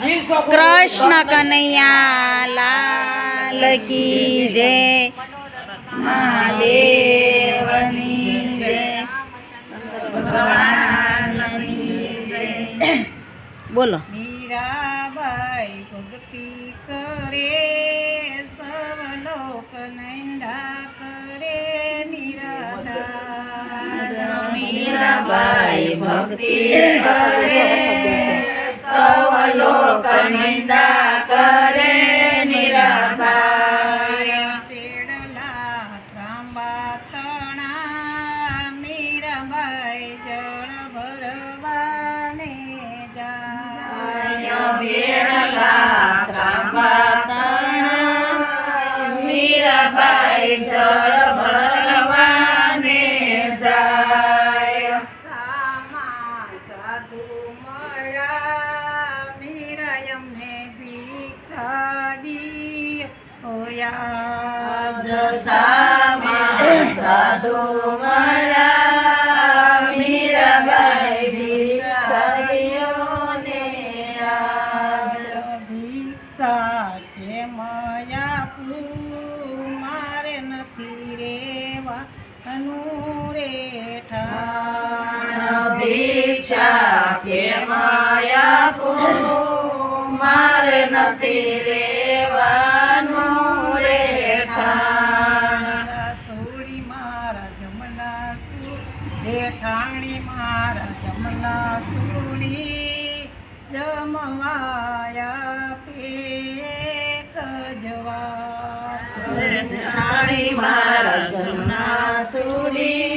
કૃષ્ણ કનૈયા લાલ કી જય. મહાદેવની જય. ભગવાનની બોલો. મીરાબાઈ ભક્તિ કરે સવલોક નંદા કરે નિરાધા મીરાબાઈ ભક્તિ કરે સવ નિંદા કરે નિરાધાર. પેડલા ત્રાંબા તણા મીરાબાઈ જળ ભરવાને જા ભેળ સાધુ માયા મીરાબાઈ ભિક્ષારીઓને ભિક્ષા કે માયા પૂ મારે નથી રેવા અનુરે ભિક્ષા કે માયા પૂ મારે નથી રેવા. કૃષ્ણાણી મારા જમના સુડી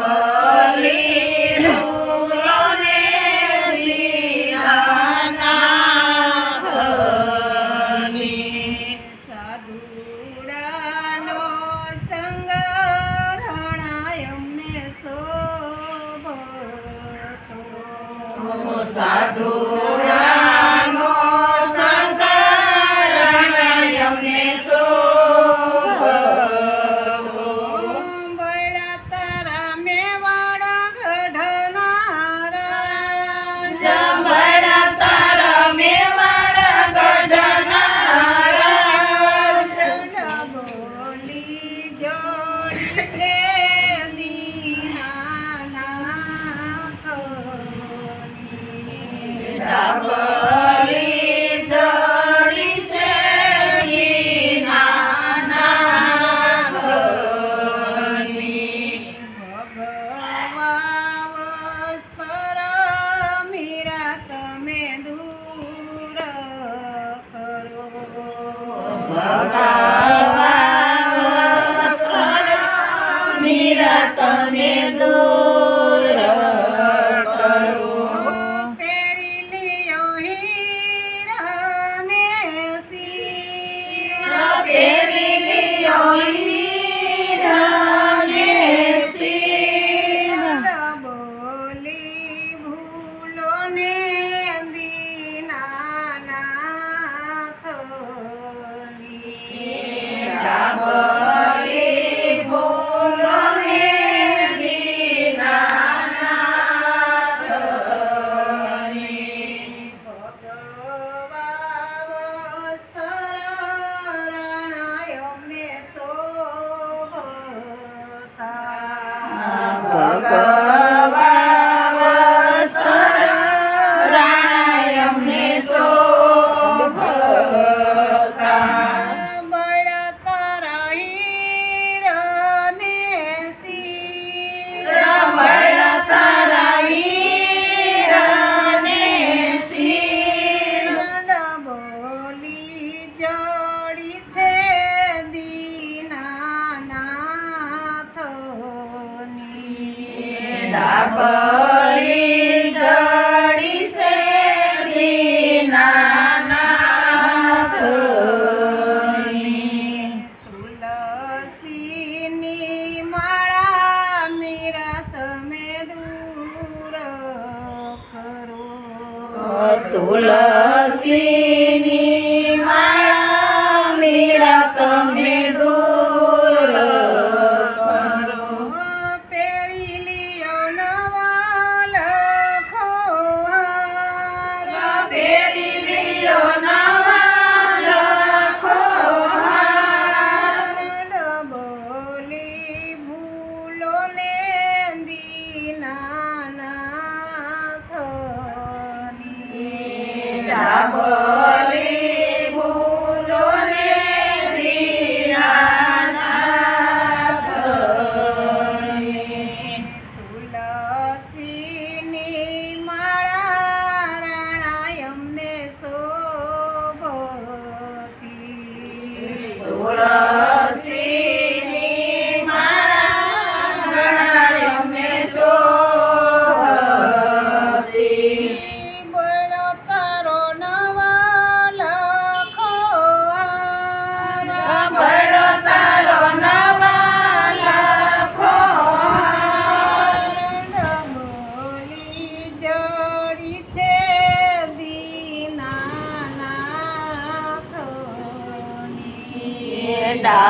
Baba. ભગવાન નિરત મેં તમે દોર કરો પેરી લિયો નવા લખો હાર પેરી લિયો નવા લખો હાર ડબોલી ભૂલો ને દીનાનાથની ડબોલી ધૂળ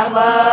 Love.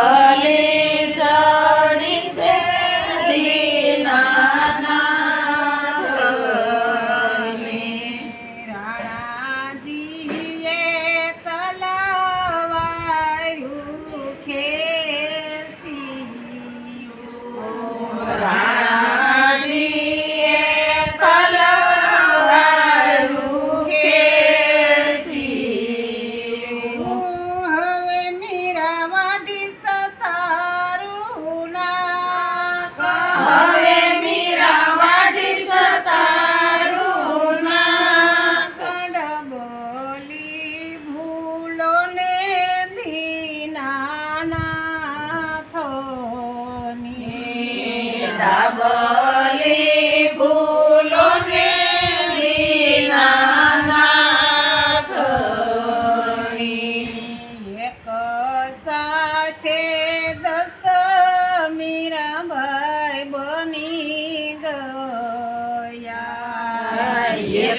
아.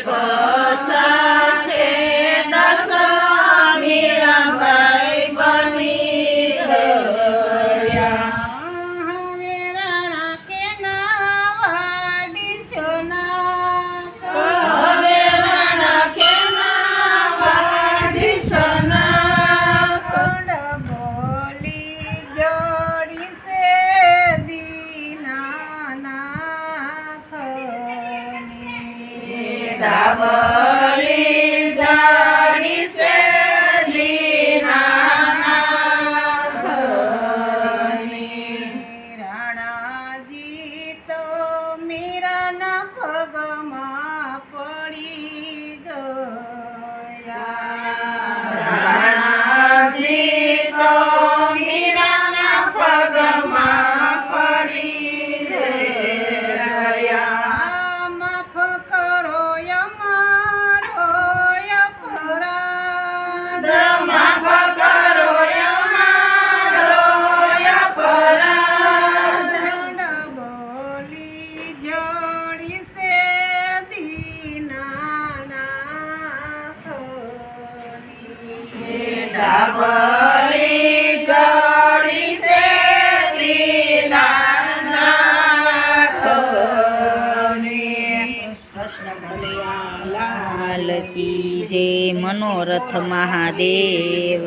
Bye. ડાબલી ચડી છે લાલ કી જય. મનોરથ મહાદેવ